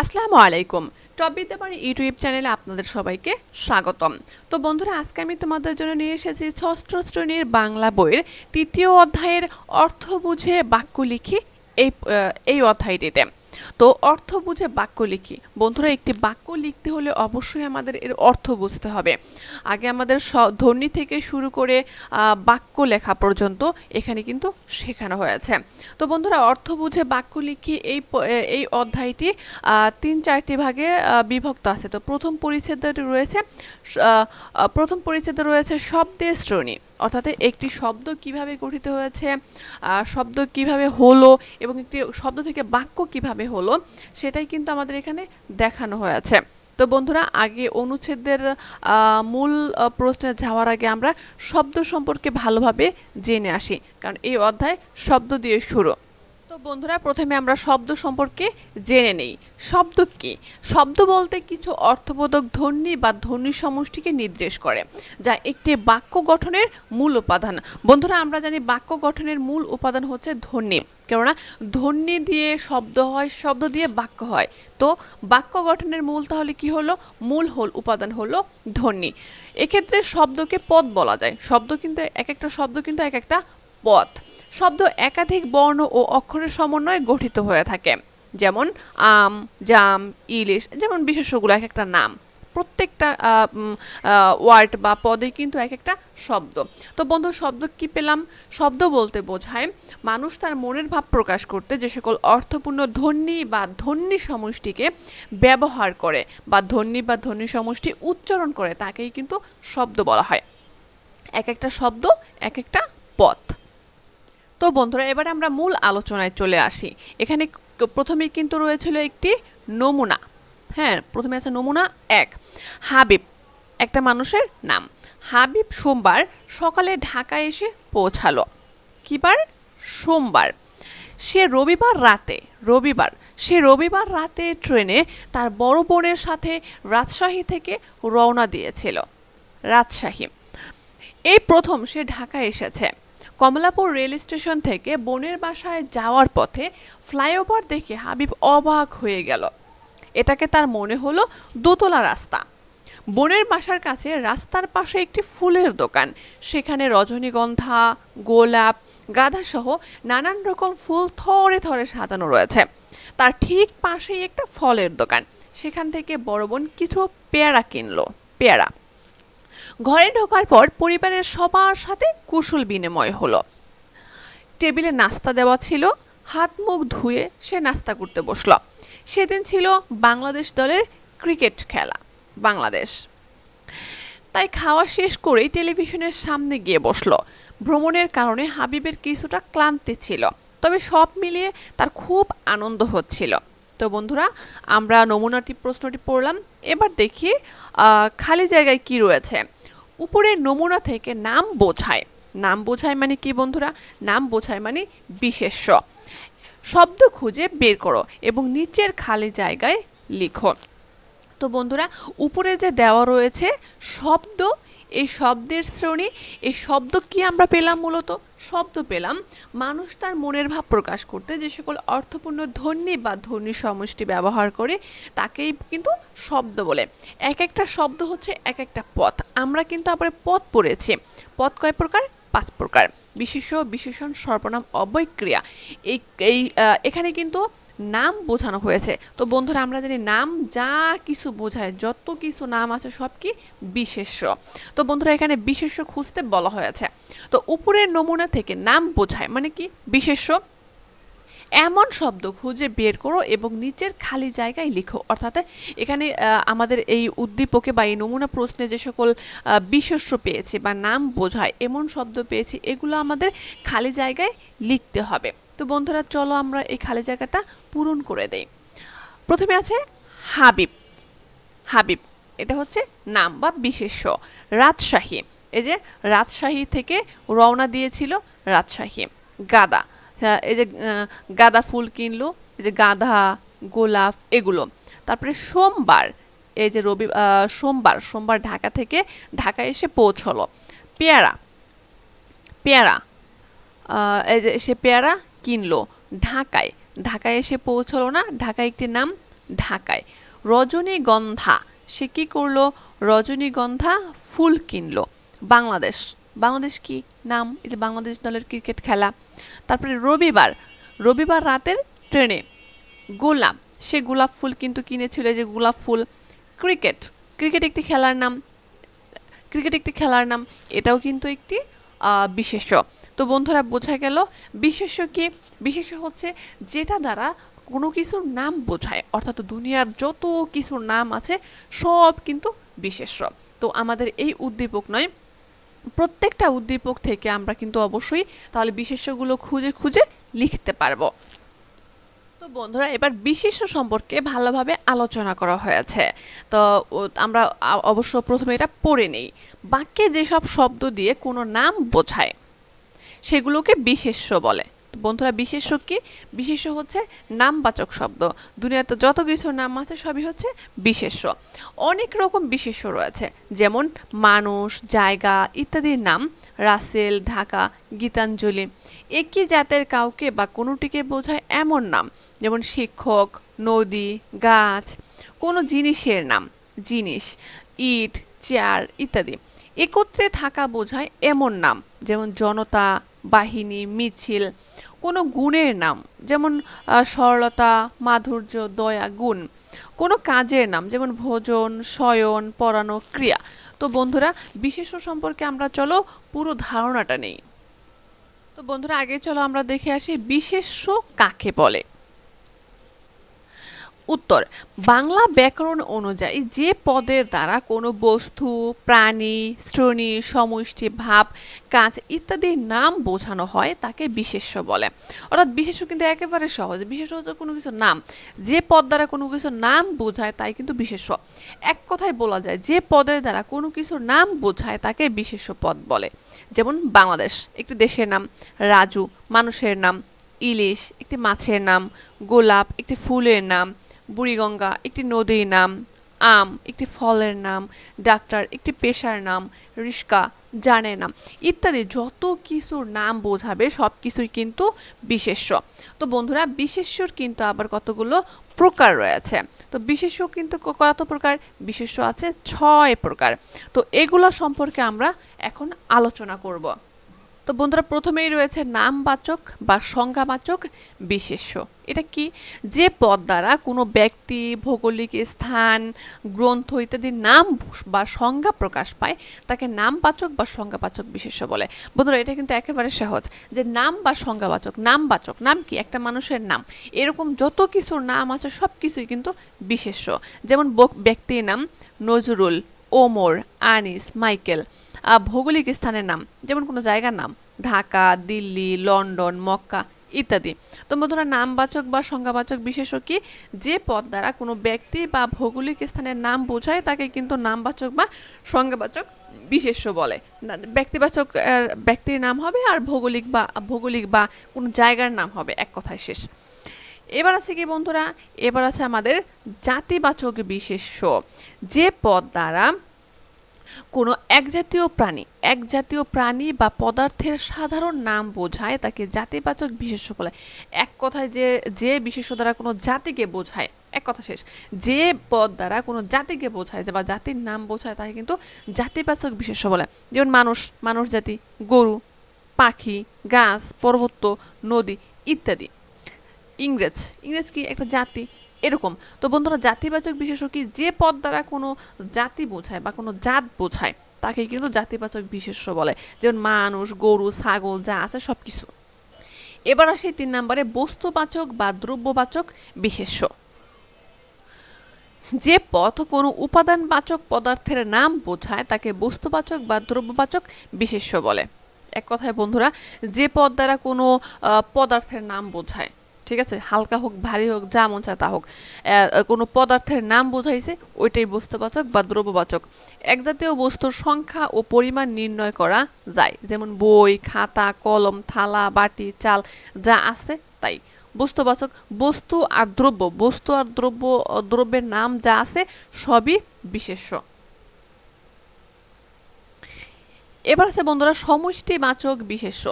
আসসালামু আলাইকুম। টপ বিদ্যা বাড়ি ইউটিউব চ্যানেলে আপনাদের সবাইকে স্বাগতম। তো বন্ধুরা, আজকে আমি তোমাদের জন্য নিয়ে এসেছি ষষ্ঠ শ্রেণির বাংলা বইয়ের তৃতীয় অধ্যায়ের অর্থ বুঝে বাক্য লিখি এই এই অধ্যায়টিতে। তো অর্থ বুঝে বাক্য লিখি। বন্ধুরা, একটি বাক্য লিখতে হলে অবশ্যই আমাদের এর অর্থ বুঝতে হবে। আগে আমাদের ধ্বনি থেকে শুরু করে বাক্য লেখা পর্যন্ত এখানে কিন্তু শেখানো হয়েছে। তো বন্ধুরা, অর্থ বুঝে বাক্য লিখি এই এই অধ্যায়টি তিন চারটি ভাগে বিভক্ত আছে। তো প্রথম পরিচ্ছেদে রয়েছে প্রথম পরিচ্ছেদে রয়েছে শব্দের শ্রেণি। অর্থাৎ একটি শব্দ কীভাবে গঠিত হয়েছে শব্দ কীভাবে হলো এবং একটি শব্দ থেকে বাক্য কীভাবে হলো, সেটাই কিন্তু আমাদের এখানে দেখানো হয়েছে। তো বন্ধুরা, আগে অনুচ্ছেদের মূল প্রশ্নে যাওয়ার আগে আমরা শব্দ সম্পর্কে ভালোভাবে জেনে আসি। কারণ এই অধ্যায় শব্দ দিয়ে শুরু। তো বন্ধুরা, প্রথমে আমরা শব্দ সম্পর্কে জেনে নেই। শব্দ কি? শব্দ বলতে কিছু অর্থবোধক ধ্বনি বা ধ্বনি সমষ্টিকে নির্দেশ করে, যা একটি বাক্য গঠনের মূল উপাদান। বন্ধুরা, আমরা জানি বাক্য গঠনের মূল উপাদান হচ্ছে ধ্বনি, কেননা ধ্বনি দিয়ে শব্দ হয়, শব্দ দিয়ে বাক্য হয়। তো বাক্য গঠনের মূল তাহলে কি হলো? মূল হল, উপাদান হলো ধ্বনি। এক্ষেত্রে শব্দকে পদ বলা যায়। শব্দ কিন্তু এক একটা, শব্দ কিন্তু এক একটা পথ। শব্দ একাধিক বর্ণ ও অক্ষরের সমন্বয়ে গঠিত হয়ে থাকে। যেমন, আম, জাম, ইলিশ, যেমন বিশেষ্যগুলো এক একটা নাম। প্রত্যেকটা ওয়ার্ড বা পদে কিন্তু এক একটা শব্দ। তো বন্ধু, শব্দ কি পেলাম? শব্দ বলতে বোঝায় মানুষ তার মনের ভাব প্রকাশ করতে যে সকল অর্থপূর্ণ ধ্বনি বা ধ্বনি সমষ্টিকে ব্যবহার করে বা ধ্বনি বা ধ্বনি সমষ্টি উচ্চারণ করে, তাকেই কিন্তু শব্দ বলা হয়। এক একটা শব্দ, এক একটা পথ। তো বন্ধুরা, এবার আমরা মূল আলোচনায় চলে আসি। এখানে প্রথমেই কিন্তু রয়েছিল একটি নমুনা। হ্যাঁ প্রথমে আছে নমুনা এক, হাবিব, একটা মানুষের নাম। হাবিব সোমবার সকালে ঢাকা এসে পৌঁছালো। কিবার? সোমবার। সে রবিবার রাতে, রবিবার, সে রবিবার রাতে ট্রেনে তার বড় বোনের সাথে রাজশাহী থেকে রওনা দিয়েছিল। রাজশাহী। এই প্রথম সে ঢাকা এসেছে। কমলাপুর রেল স্টেশন থেকে বোনের বাসায় যাওয়ার পথে ফ্লাইওভার দেখে হাবিব অবাক হয়ে গেল। এটাকে তার মনে হলো দোতলা রাস্তা। বোনের বাসার কাছে রাস্তার পাশে একটি ফুলের দোকান। সেখানে রজনীগন্ধা, গোলাপ, গাঁদাসহ নানান রকম ফুল থরে থরে সাজানো রয়েছে। তার ঠিক পাশেই একটা ফলের দোকান। সেখান থেকে বড় বোন কিছু পেয়ারা কিনলো। পেয়ারা। ঘরে ঢোকার পর পরিবারের সবার সাথে কুশল বিনিময় হলো। টেবিলে নাস্তা দেওয়া ছিল, হাত মুখ ধুয়ে সে নাস্তা করতে বসল। সেদিন ছিল বাংলাদেশ দলের ক্রিকেট খেলা, বাংলাদেশ। তাই খাওয়া শেষ করেই টেলিভিশনের সামনে গিয়ে বসল। ভ্রমণের কারণে হাবিবের কিছুটা ক্লান্তি ছিল, তবে সব মিলিয়ে তার খুব আনন্দ হচ্ছিল। তো বন্ধুরা, আমরা নমুনাটি প্রশ্নটি পড়লাম। এবার দেখি খালি জায়গায় কি রয়েছে। উপরের নমুনা থেকে নাম বোঝায়। নাম বোঝায় মানে কি বন্ধুরা? নাম বোঝায় মানে বিশেষ্য। শব্দ খুঁজে বের করো এবং নিচের খালি জায়গায় লিখো। তো বন্ধুরা, উপরে যে দেওয়া রয়েছে, শব্দ এই শব্দের শ্রেণি, এই শব্দ কি আমরা পেলাম মূলত? শব্দ পেলাম মানুষ তার মনের ভাব প্রকাশ করতে যে সকল অর্থপূর্ণ ধ্বনি বা ধ্বনি সমষ্টি ব্যবহার করে তাকেই কিন্তু শব্দ বলে। এক একটা শব্দ হচ্ছে এক একটা পথ। আমরা কিন্তু আবার পথ পড়েছি। পথ কয় প্রকার? পাঁচ প্রকার। বিশেষ বিশেষণ, সর্বনাম অবয় ক্রিয়া এই এই এখানে কিন্তু নাম বোঝানো হয়েছে। তো বন্ধুরা, আমরা জানি নাম যা কিছু বোঝায়, যত কিছু নাম আছে সব কি বিশেষ্য। তো বন্ধুরা, এখানে বিশেষ্য খুঁজতে বলা হয়েছে। তো উপরের নমুনা থেকে নাম বোঝায় মানে কি বিশেষ্য? এমন শব্দ খুঁজে বের করো এবং নিচের খালি জায়গায় লিখো। অর্থাৎ এখানে আমাদের এই উদ্দীপকে বা এই নমুনা প্রশ্নে যে সকল বিশেষ্য পেয়েছে বা নাম বোঝায়, এমন শব্দ পেয়েছি, এগুলো আমাদের খালি জায়গায় লিখতে হবে। তো বন্ধুরা, চলো আমরা এই খালি জায়গাটা পূরণ করে দেই। প্রথমে আছে হাবিব। হাবিব, এটা হচ্ছে নাম বা বিশেষ্য। রাজশাহী, এই যে রাজশাহী থেকে রওনা দিয়েছিল রাজশাহী, গাদা। এই যে গাঁদা ফুল কিনলো, এই যে গাঁদা, গোলাপ, এগুলো। তারপরে সোমবার, এই যে রবি সোমবার সোমবার ঢাকা থেকে ঢাকা এসে পৌঁছলো। পেয়ারা পেয়ারা এই যে সে পেয়ারা কিনলো ঢাকায়। ঢাকায় এসে পৌঁছলো না, ঢাকায় একটি নাম ঢাকায়। রজনীগন্ধা, সে কি করল? রজনীগন্ধা ফুল কিনলো। বাংলাদেশ। বাংলাদেশ কি নাম? এই যে বাংলাদেশ দলের ক্রিকেট খেলা। তারপরে রবিবার। রবিবার রাতের ট্রেনে গোলাপ। সে গোলাপ ফুল কিন্তু কিনেছিল যে গোলাপ ফুল। ক্রিকেট। ক্রিকেট একটি খেলার নাম, ক্রিকেট একটি খেলার নাম। এটাও কিন্তু একটি বিশেষ্য। তো বন্ধুরা বোঝা গেল বিশেষ্য কি? বিশেষ্য হচ্ছে যেটা দ্বারা কোনো কিছুর নাম বোঝায়। অর্থাৎ দুনিয়ার যত কিছুর নাম আছে, সব কিন্তু বিশেষ্য। তো আমাদের এই উদ্দীপক নয়, প্রত্যেকটা উদ্দীপক থেকে আমরা কিন্তু অবশ্যই তাহলে বিশেষ্যগুলো খুঁজে খুঁজে লিখতে পারব। তো বন্ধুরা, এবার বিশেষ্য সম্পর্কে ভালোভাবে আলোচনা করা হয়েছে। তো আমরা অবশ্য প্রথমে এটা পড়ে নেই। বাক্যে যেসব শব্দ দিয়ে কোনো নাম বোঝায় সেগুলোকে বিশেষ্য বলে। বন্ধুরা, বিশেষ্য কি? বিশেষ্য হচ্ছে নামবাচক শব্দ। দুনিয়াতে যত কিছু নাম আছে, সবই হচ্ছে বিশেষ্য। অনেক রকম বিশেষ্য রয়েছে, যেমন মানুষ, জায়গা ইত্যাদির নাম। রাসেল, ঢাকা, গীতাঞ্জলি। একই জাতের কাউকে বা কোনোটিকে বোঝায় এমন নাম, যেমন শিক্ষক, নদী, গাছ, কোনো জিনিসের নাম, জিনিস, ইট, চেয়ার ইত্যাদি। একত্রে থাকা বোঝায় এমন নাম, যেমন জনতা, বাহিনী, মিছিল, কোনো গুণের নাম, যেমন সরলতা, মাধুর্য, দয়া, গুণ, কোনো কাজের নাম, যেমন ভোজন, শয়ন, পরানো, ক্রিয়া। তো বন্ধুরা বিশেষ্য সম্পর্কে আমরা চলো পুরো ধারণাটা নেই। তো বন্ধুরা, আগে চলো আমরা দেখে আসি বিশেষ্য কাকে বলে। উত্তর। বাংলা ব্যাকরণ অনুযায়ী যে পদের দ্বারা কোনো বস্তু, প্রাণী, শ্রেণি, সমষ্টি, ভাব, কাজ ইত্যাদির নাম বোঝানো হয় তাকে বিশেষ্য বলে। অর্থাৎ বিশেষ্য কিন্তু একেবারে সহজ। বিশেষ্য হচ্ছে কোনো কিছু নাম। যে পদ দ্বারা কোনো কিছু নাম বোঝায় তাই কিন্তু বিশেষ্য। এক কথায় বলা যায়, যে পদের দ্বারা কোনো কিছুর নাম বোঝায় তাকে বিশেষ্য পদ বলে। যেমন বাংলাদেশ, একটি দেশের নাম। রাজু, মানুষের নাম। ইলিশ, একটি মাছের নাম। গোলাপ, একটি ফুলের নাম। বুড়িগঙ্গা, একটি নদীর নাম, আম, একটি ফলের নাম, ডাক্তার, একটি পেশার নাম, রিস্কা জানে নাম ইত্যাদি যত কিছুর নাম বোঝাবে সব কিছুই কিন্তু বিশেষ্য। তো বন্ধুরা, বিশেষ্যর কিন্তু আবার কতগুলো প্রকার রয়েছে? তো বিশেষ্য কিন্তু কত প্রকার? বিশেষ্য আছে ছয় প্রকার। তো এগুলো সম্পর্কে আমরা এখন আলোচনা করব। তো বন্ধুরা, প্রথমেই রয়েছে নামবাচক বা সংজ্ঞাবাচক বিশেষ্য। এটা কি? যে পদ দ্বারা কোনো ব্যক্তি, ভৌগোলিক স্থান, গ্রন্থ ইত্যাদির নাম বা সংজ্ঞা প্রকাশ পায়, তাকে নামবাচক বা সংজ্ঞাবাচক বিশেষ্য বলে। বন্ধুরা, এটা কিন্তু একেবারে সহজ যে নাম বা সংজ্ঞাবাচক, নামবাচক, নাম কি? একটা মানুষের নাম। এরকম যত কিছুর নাম আছে, সব কিছুই কিন্তু বিশেষ্য। যেমন ব্যক্তির নাম নজরুল, ওমর, আনিস, মাইকেল। ভৌগোলিক স্থানের নাম, যেমন কোনো জায়গার নাম, ঢাকা, দিল্লি, লন্ডন, মক্কা। ইত্যাদি। তো বন্ধুরা, নামবাচক বা সংজ্ঞাবাচক বিশেষ্য কি? যে পদ দ্বারা কোনো ব্যক্তি বা ভৌগোলিক স্থানের নাম বোঝায়, তাকে কিন্তু নামবাচক বা সংজ্ঞাবাচক বিশেষ্য বলে। ব্যক্তিবাচক ব্যক্তির নাম হবে আর ভৌগোলিক বা ভৌগোলিক বা কোনো জায়গার নাম হবে এক কথায় শেষ। এবার আছে কি বন্ধুরা? এবার আছে আমাদের জাতিবাচক বিশেষ্য। যে পদ দ্বারা কোনো একজাতীয় প্রাণী একজাতীয় প্রাণী বা পদার্থের সাধারণ নাম বোঝায় তাকে জাতিবাচক বিশেষ্য বলে। এক কথায় যে যে বিশেষ্য দ্বারা কোনো জাতিকে বোঝায়, এক কথা শেষ। যে পদ দ্বারা কোনো জাতিকে বোঝায় বা জাতির নাম বোঝায় তাকে কিন্তু জাতিবাচক বিশেষ্য বলে। যেমন মানুষ মানুষ জাতি, গরু, পাখি, গাছ, পর্বত, নদী ইত্যাদি। ইংরেজ ইংরেজ কি একটা জাতি? এরকম। তো বন্ধুরা, জাতিবাচক বিশেষ্য কি যে পদ দ্বারা কোনো জাতি বোঝায় বা কোনো জাত বোঝায়, তাকে কিন্তু জাতিবাচক বিশেষ্য বলে। যেমন মানুষ, গরু, ছাগল, যা আছে সব কিছু এবার আসি তিন নম্বরে, বস্তুবাচক বা দ্রব্যবাচক বিশেষ্য যে পথ কোনো উপাদানবাচক পদার্থের নাম বোঝায়, তাকে বস্তুবাচক বা দ্রব্যবাচক বিশেষ্য বলে। এক কথায় বন্ধুরা, যে পদ দ্বারা কোনো পদার্থের নাম বোঝায় ঠিক আছে? হালকা হোক, ভারী হোক, যা মন চায় তা হোক। কোনো পদার্থের নাম বোঝাইছে, ওইটাই বস্তুবাচক বা দ্রব্যবাচক। এক জাতীয় বস্তুর সংখ্যা ও পরিমাণ নির্ণয় করা যায়। যেমন বই, খাতা, কলম, থালা, বাটি, চাল, যা আছে তাই। বস্তুবাচক, বস্তু আর দ্রব্য। বস্তু আর দ্রব্য, দ্রব্যের নাম যা আছে, সবই বিশেষ্য। এবার আছে বন্ধুরা সমষ্টিবাচক বিশেষ্য।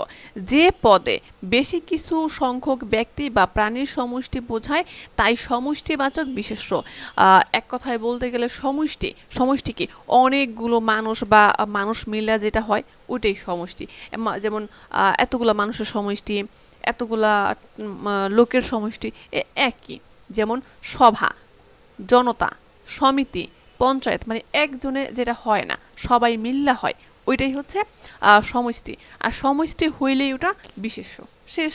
যে পদে বেশি কিছু সংখ্যক ব্যক্তি বা প্রাণীর সমষ্টি বোঝায়, তাই সমষ্টিবাচক বিশেষ্য। এক কথায় বলতে গেলে সমষ্টি সমষ্টি কি? অনেকগুলো মানুষ বা মানুষ মিলা যেটা হয়, ওইটাই সমষ্টি। যেমন এতগুলো মানুষের সমষ্টি, এতগুলা লোকের সমষ্টি একই। যেমন সভা, জনতা, সমিতি, পঞ্চায়েত মানে একজনে যেটা হয় না, সবাই মিল্লা হয় ওইটাই হচ্ছে সমষ্টি। আর সমষ্টি হইলেই ওটা বিশেষ্য। শেষ।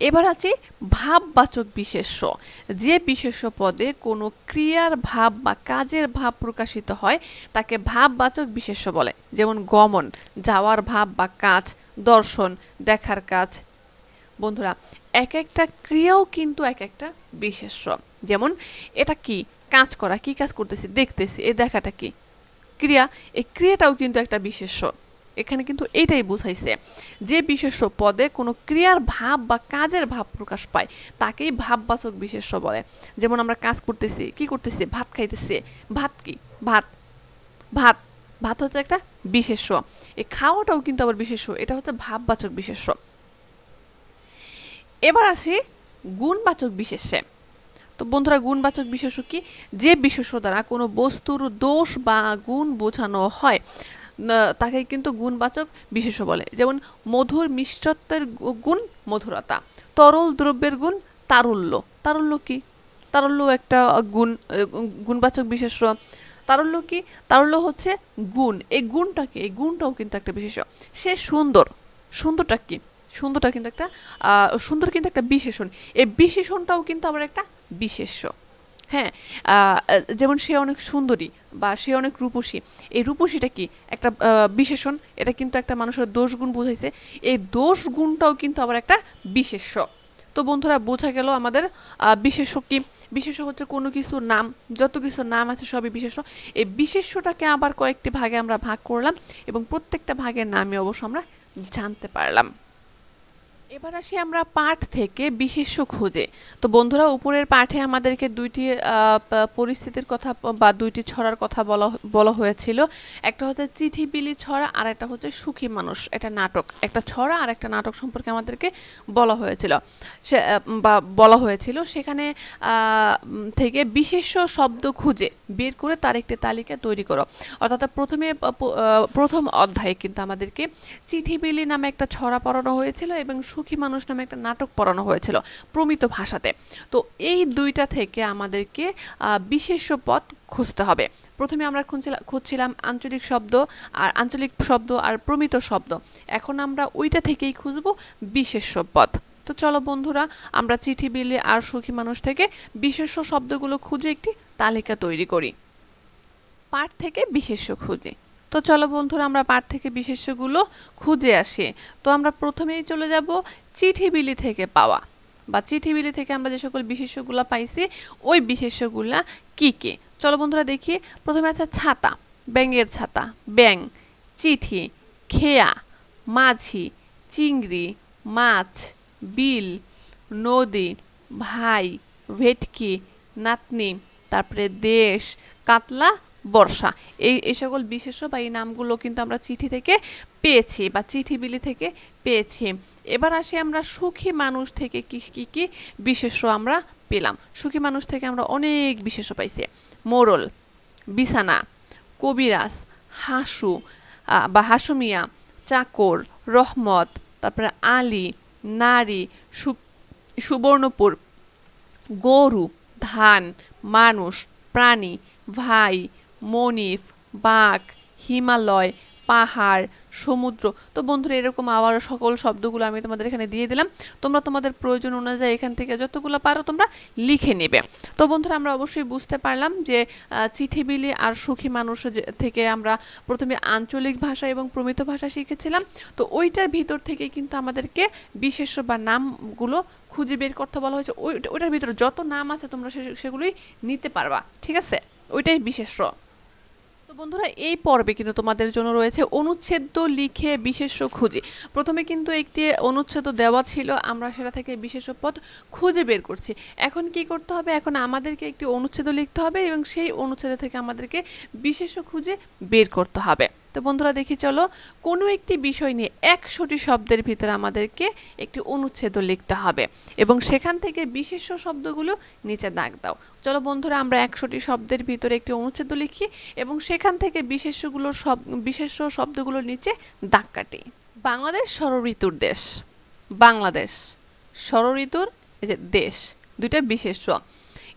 এবার আছে ভাববাচক বিশেষ্য। যে বিশেষ্য পদে কোনো ক্রিয়ার ভাব বা কাজের ভাব প্রকাশিত হয়, তাকে ভাববাচক বিশেষ্য বলে। যেমন গমন, যাওয়ার ভাব বা কাজ, দর্শন, দেখার কাজ। বন্ধুরা এক একটা ক্রিয়াও কিন্তু এক একটা বিশেষ্য। যেমন, এটা কি? কাজ করা, কি কাজ করতেছি? দেখতেছি, এ দেখাটা কি? ক্রিয়া, এই ক্রিয়াটাও কিন্তু একটা বিশেষ্য। এখানে কিন্তু এইটাই বুঝাইছে যে বিশেষ্য পদে কোনো ক্রিয়ার ভাব বা কাজের ভাব প্রকাশ পায়, তাকেই ভাববাচক বিশেষ্য বলে। যেমন আমরা কাজ করতেছি, কি করতেছি? ভাত খাইতেছি। ভাত কি? ভাত। ভাত। ভাত হচ্ছে একটা বিশেষ্য। এই খাওয়াটাও কিন্তু আবার বিশেষ্য, এটা হচ্ছে ভাববাচক বিশেষ্য। এবার আসি গুণবাচক বিশেষ্যে। তো বন্ধুরা, গুণবাচক বিশেষ্য কি? যে বিশেষ্য দ্বারা কোনো বস্তুর দোষ বা গুণ বোঝানো হয় তাকে কিন্তু গুণবাচক বিশেষ্য বলে। যেমন মধুর মিষ্টত্বের গুণ মধুরতা, তরল দ্রব্যের গুণ তারল্য। তারল্য কি? তারল্য একটা গুণ গুণবাচক বিশেষ্য। তারল্য কি? তারল্য হচ্ছে গুণ। এই গুণটা কি এই গুণটাও কিন্তু একটা বিশেষ্য। সে সুন্দর। সুন্দরটা কি? সুন্দরটা কিন্তু একটা সুন্দর কিন্তু একটা বিশেষণ। এই বিশেষণটাও কিন্তু আবার একটা বিশেষ্য। হ্যাঁ যেমন সে অনেক সুন্দরী বা সে অনেক রূপসী, এই রূপসীটা কি? একটা বিশেষণ, এটা কিন্তু একটা মানুষের দোষ গুণ বোঝাইছে। এই দোষ গুণটাও কিন্তু আবার একটা বিশেষ্য। তো বন্ধুরা, বোঝা গেল আমাদের বিশেষ্য কি? বিশেষ্য হচ্ছে কোনো কিছুর নাম, যত কিছু নাম আছে সবই বিশেষ্য। এই বিশেষ্যটাকে আবার কয়েকটি ভাগে আমরা ভাগ করলাম এবং প্রত্যেকটা ভাগের নামে অবশ্য আমরা জানতে পারলাম। এবার আসি আমরা পাঠ থেকে বিশেষ্য খুঁজে। তো বন্ধুরা, উপরের পাঠে আমাদেরকে দুইটি পরিস্থিতির কথা বা দুইটি ছড়ার কথা বলা বলা হয়েছিল। একটা হচ্ছে চিঠি বিলি ছড়া, আর একটা হচ্ছে সুখী মানুষ। একটা নাটক। একটা ছড়া আর একটা নাটক সম্পর্কে আমাদেরকে বলা হয়েছিল। সে বা বলা হয়েছিল। সেখানে থেকে বিশেষ্য শব্দ খুঁজে বের করে তার একটি তালিকা তৈরি করো। অর্থাৎ প্রথমে প্রথম অধ্যায়ে কিন্তু আমাদেরকে চিঠি বিলি নামে একটা ছড়া পড়ানো হয়েছিল এবং সুখী মানুষ নামে একটা নাটক পড়ানো হয়েছিল প্রমিত ভাষাতে। তো এই দুইটা থেকে আমাদেরকে বিশেষ্য পদ খুঁজতে হবে। প্রথমে আমরা খুঁজছিলাম খুঁজছিলাম আঞ্চলিক শব্দ আর আঞ্চলিক শব্দ আর প্রমিত শব্দ। এখন আমরা ওইটা থেকেই খুঁজব বিশেষ্য পদ তো চলো বন্ধুরা, আমরা চিঠি বিলি আর সুখী মানুষ থেকে বিশেষ্য শব্দগুলো খুঁজে একটি তালিকা তৈরি করি। পাঠ থেকে বিশেষ্য খুঁজে। তো চলো বন্ধুরা, আমরা পাঠ থেকে বিশেষ্যগুলো খুঁজে আসি। তো আমরা প্রথমেই চলে যাব চিঠি বিলি থেকে পাওয়া। বা চিঠি বিলি থেকে আমরা যে সকল বিশেষ্যগুলো পাইছি, ওই বিশেষ্যগুলা কি কি? চলো বন্ধুরা দেখি। প্রথমে আছে ছাতা, ব্যাঙের ছাতা ব্যাং চিঠি, খেয়া, মাঝি, চিংড়ি, মাছ, বিল, নদী, ভাই, ভেটকি, নাতনি, তারপরে দেশ, কাতলা বর্ষা। এই এই সকল বিশেষ্য বা এই নামগুলো কিন্তু আমরা চিঠি থেকে পেয়েছি বা চিঠি বিলি থেকে পেয়েছি। এবার আসি আমরা সুখী মানুষ থেকে কি কি কি বিশেষ্য আমরা পেলাম। সুখী মানুষ থেকে আমরা অনেক বিশেষ্য পাইছি। মোরল, বিছানা, কবিরাজ, হাসু বা হাসুমিয়া চাকর, রহমত, তারপরে আলী, নারী সুবর্ণপুর, গরু, ধান, মানুষ, প্রাণী, ভাই মনিফ, বাঘ, হিমালয়, পাহাড়, সমুদ্র। তো বন্ধুরা, এরকম আবারও সকল শব্দগুলো আমি তোমাদের এখানে দিয়ে দিলাম। তোমরা তোমাদের প্রয়োজন অনুযায়ী এখান থেকে যতগুলো পারো তোমরা লিখে নেবে। তো বন্ধুরা, আমরা অবশ্যই বুঝতে পারলাম যে চিঠি বিলি আর সুখী মানুষ থেকে আমরা প্রথমে আঞ্চলিক ভাষা এবং প্রমিত ভাষা শিখেছিলাম। তো ওইটার ভিতর থেকে কিন্তু আমাদেরকে বিশেষ্য বা নামগুলো খুঁজে বের করতে বলা হয়েছে। ওই, ওইটার ভিতরে যত নাম আছে তোমরা সেগুলোই নিতে পারবা। ঠিক আছে? ওইটাই বিশেষ্য। তো বন্ধুরা, এই পর্বে কিন্তু তোমাদের জন্য রয়েছে অনুচ্ছেদ লিখে বিশেষ্য খুঁজে। প্রথমে কিন্তু একটি অনুচ্ছেদ দেওয়া ছিল, আমরা সেটা থেকে বিশেষ পদ খুঁজে বের করছি। এখন কি করতে হবে? এখন আমাদেরকে একটি অনুচ্ছেদ লিখতে হবে এবং সেই অনুচ্ছেদ থেকে আমাদেরকে বিশেষ্য খুঁজে বের করতে হবে। তো বন্ধুরা দেখি চলো, কোনো একটি বিষয় নিয়ে একশোটি শব্দের ভিতরে আমাদেরকে একটি অনুচ্ছেদ লিখতে হবে এবং সেখান থেকে বিশেষ্য শব্দগুলো নিচে দাগ দাও। চলো বন্ধুরা, আমরা একশোটি শব্দের ভিতরে একটি অনুচ্ছেদ লিখি এবং সেখান থেকে বিশেষ্যগুলোর সব, বিশেষ্য শব্দগুলোর নিচে দাগ কাটি। বাংলাদেশ ষড়ঋতুর দেশ। বাংলাদেশ ষড়ঋতুর এই যে দেশ, দুইটা বিশেষ্য।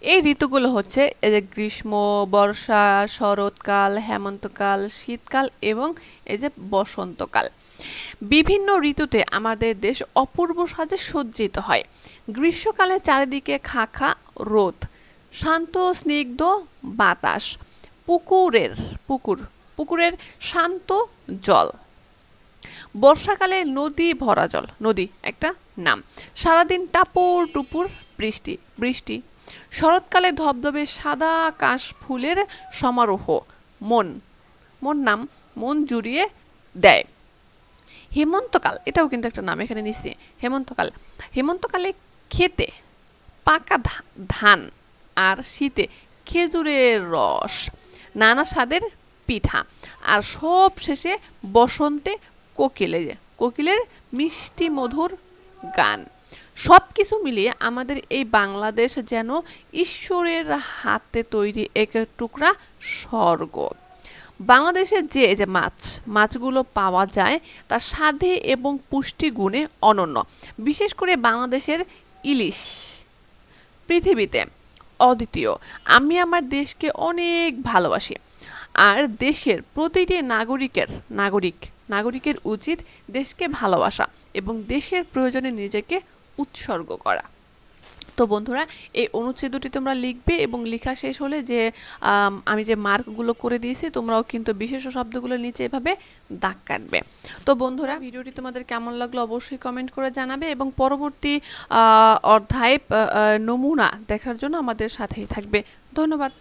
এই ঋতুগুলো হচ্ছে এই যে গ্রীষ্ম, বর্ষা, শরৎকাল, হেমন্তকাল, শীতকাল এবং এই যে বসন্তকাল। বিভিন্ন ঋতুতে আমাদের দেশ অপূর্ব সাজে সজ্জিত হয়। গ্রীষ্মকালে চারিদিকে খাখা, রোদ, শান্ত, স্নিগ্ধ বাতাস, পুকুরের, পুকুর, পুকুরের শান্ত জল। বর্ষাকালে নদী ভরা জল, নদী একটা নাম। সারাদিন টাপুর টুপুর বৃষ্টি বৃষ্টি শরৎকালে ধবধবে সাদা কাশ ফুলের সমারোহ। মন। মন নাম, মন জুড়িয়ে দেয়। হেমন্তকাল, এটাও কিন্তু একটা নাম এখানে নিচ্ছি হেমন্তকাল। হেমন্তকালে খেতে পাকা ধান আর শীতে খেজুরের রস, নানা স্বাদের পিঠা আর সব শেষে বসন্তে কোকিলে, কোকিলের মিষ্টি মধুর গান। সব কিছু মিলিয়ে আমাদের এই বাংলাদেশ যেন ঈশ্বরের হাতে তৈরি এক টুকরা স্বর্গ। বাংলাদেশের যে যে মাছ, মাছগুলো পাওয়া যায় তা স্বাদে এবং পুষ্টি গুণে অনন্য। বিশেষ করে বাংলাদেশের ইলিশ পৃথিবীতে অদ্বিতীয়। আমি আমার দেশকে অনেক ভালোবাসি। আর দেশের প্রতিটি নাগরিকের, নাগরিক, নাগরিকের উচিত দেশকে ভালোবাসা এবং দেশের প্রয়োজনে নিজেকে উৎসর্গ করা। তো বন্ধুরা, এই অনুচ্ছেদ দুটি তোমরা লিখবে এবং লেখা শেষ হলে যে, আমি যে মার্কগুলো করে দিয়েছি, তোমরাও কিন্তু বিশেষ শব্দগুলো নিচে এভাবে দাগ কাটবে। তো বন্ধুরা, ভিডিওটি তোমাদের কেমন লাগল অবশ্যই কমেন্ট করে জানাবে এবং পরবর্তী অধ্যায় নমুনা দেখার জন্য আমাদের সাথেই থাকবে। ধন্যবাদ।